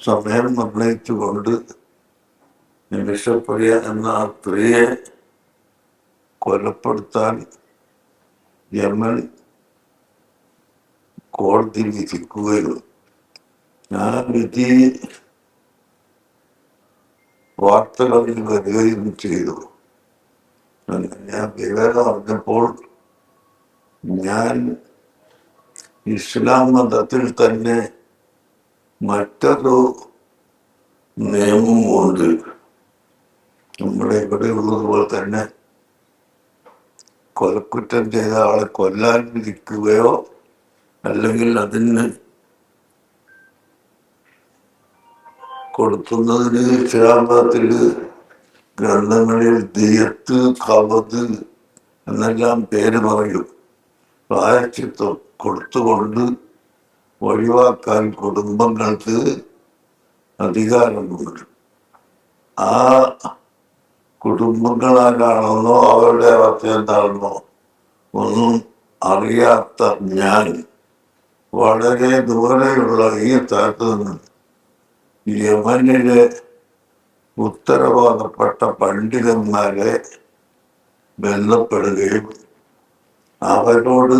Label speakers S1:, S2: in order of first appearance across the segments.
S1: സമയം നിർണയിച്ചുകൊണ്ട് നിമിഷപ്രിയ എന്ന ആ സ്ത്രീയെ കൊലപ്പെടുത്താൻ ജർമ്മനി കോടതി വിധിക്കുകയും ആ വിധി വാർത്തകളിൽ വരികയും ചെയ്തു. ഞാൻ വിവരം അറിഞ്ഞപ്പോൾ ഞാൻ ഇസ്ലാം മതത്തിൽ തന്നെ മറ്റൊരു നിയമമുണ്ട്. നമ്മുടെ ഇവിടെ ഉള്ളതുപോലെ തന്നെ കൊലക്കുറ്റം ചെയ്ത ആളെ കൊല്ലാതിരിക്കുകയോ അല്ലെങ്കിൽ അതിന് കൊടുക്കുന്നതിന് ഇസ്ലാമത്തിൽ ഗ്രന്ഥങ്ങളിൽ ദിയത്ത് കവത് എന്നെല്ലാം പേര് പറയും. പ്രായച്ചിത്വം കൊടുത്തുകൊണ്ട് ഒഴിവാക്കാൻ കുടുംബങ്ങൾക്ക് അധികാരമുണ്ട് ആ കുടുംബങ്ങളാരാണെന്നോ അവരുടെ അവസ്ഥ എന്താണെന്നോ ഒന്നും അറിയാത്ത ഞാൻ വളരെ ദൂരെയുള്ള ഈ സ്ഥലത്ത് നിന്ന് യമനിലെ ഉത്തരവാദപ്പെട്ട പണ്ഡിതന്മാരെ ബന്ധപ്പെടുകയും അവരോട്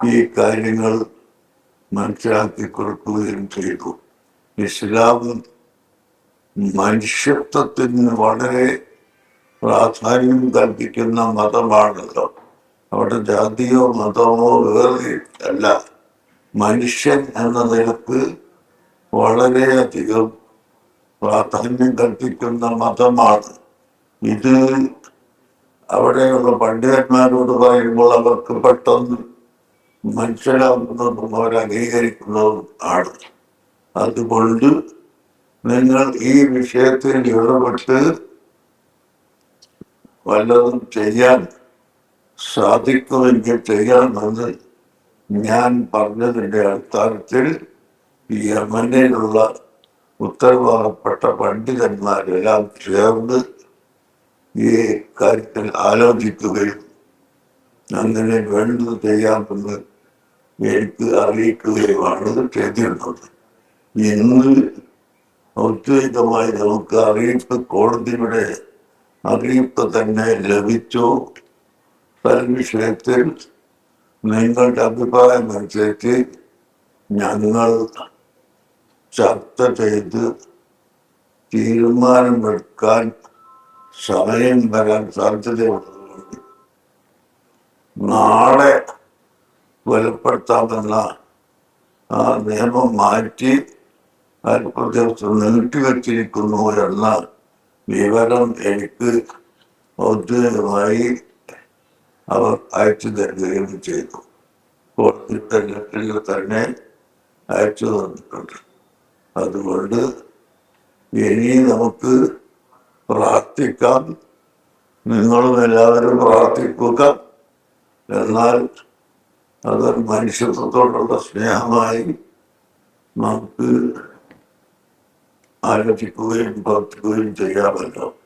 S1: ഈ കാര്യങ്ങൾ മനസ്സിലാക്കി കൊടുക്കുകയും ചെയ്തു. ഇസ്ലാം മനുഷ്യത്വത്തിന് വളരെ പ്രാധാന്യം കൽപ്പിക്കുന്ന മതമാണല്ലോ. അവിടെ ജാതിയോ മതമോ വേറെ അല്ല മനുഷ്യൻ എന്ന നിലയ്ക്ക് വളരെയധികം പ്രാധാന്യം കൽപ്പിക്കുന്ന മതമാണ്. ഇത് അവിടെയുള്ള പണ്ഡിതന്മാരോട് പറയുമ്പോൾ അവർക്ക് പെട്ടെന്ന് മനസ്സിലാവുന്നതും അവർ അംഗീകരിക്കുന്നതും ആണ്. അതുകൊണ്ട് നിങ്ങൾ ഈ വിഷയത്തിൽ ഇടപെട്ട് വല്ലതും ചെയ്യാൻ സാധിക്കുമെങ്കിൽ ചെയ്യാമെന്ന് ഞാൻ പറഞ്ഞതിന്റെ അടിസ്ഥാനത്തിൽ യമനിലുള്ള ഉത്തരവാദപ്പെട്ട പണ്ഡിതന്മാരെല്ലാം ചേർന്ന് ഈ കാര്യത്തിൽ ആലോചിക്കുകയും അങ്ങനെ വേണ്ടത് ചെയ്യാമെന്ന് എനിക്ക് അറിയിക്കുകയുമാണ് ചെയ്തിരുന്നത് ഇന്ന് ഔദ്യോഗികമായി നമുക്ക് അറിയിപ്പ് കോടതിയുടെ അറിയിപ്പ് തന്നെ ലഭിച്ചു. വിഷയത്തിൽ നിങ്ങളുടെ അഭിപ്രായം അനുസരിച്ച് ഞങ്ങൾ ചർച്ച ചെയ്ത് തീരുമാനമെടുക്കാൻ സമയം വരാൻ സാധ്യതയുള്ളതുകൊണ്ട് നാളെ കൊലപ്പെടുത്താമെന്ന ആ നിയമം മാറ്റി അല്പ ദിവസം നീട്ടിവെച്ചിരിക്കുന്നു എന്ന വിവരം എനിക്ക് ഔദ്യോഗികമായി അവർ അയച്ചു തരികയും ചെയ്തു. കോടതിയുടെ ലെറ്ററിൽ തന്നെ അയച്ചു തന്നിട്ടുണ്ട്. അതുകൊണ്ട് ഇനി നമുക്ക് പ്രാർത്ഥിക്കാം. നിങ്ങളും എല്ലാവരും പ്രാർത്ഥിക്കുക. എന്നാൽ അത് മനുഷ്യത്വത്തോടുള്ള സ്നേഹമായി നമുക്ക് ആരംഭിക്കുകയും പ്രവർത്തിക്കുകയും ചെയ്യാമല്ലോ.